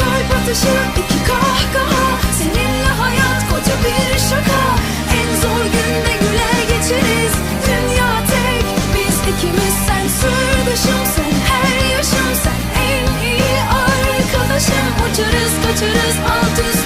kalp atışı iki kahkaha. Seninle hayat koca bir şaka. En zor günde güler geçeriz. Dünya tek biz ikimiz. Sen sır dışım sen her yaşım. Sen en iyi arkadaşım. Uçarız kaçarız alt üst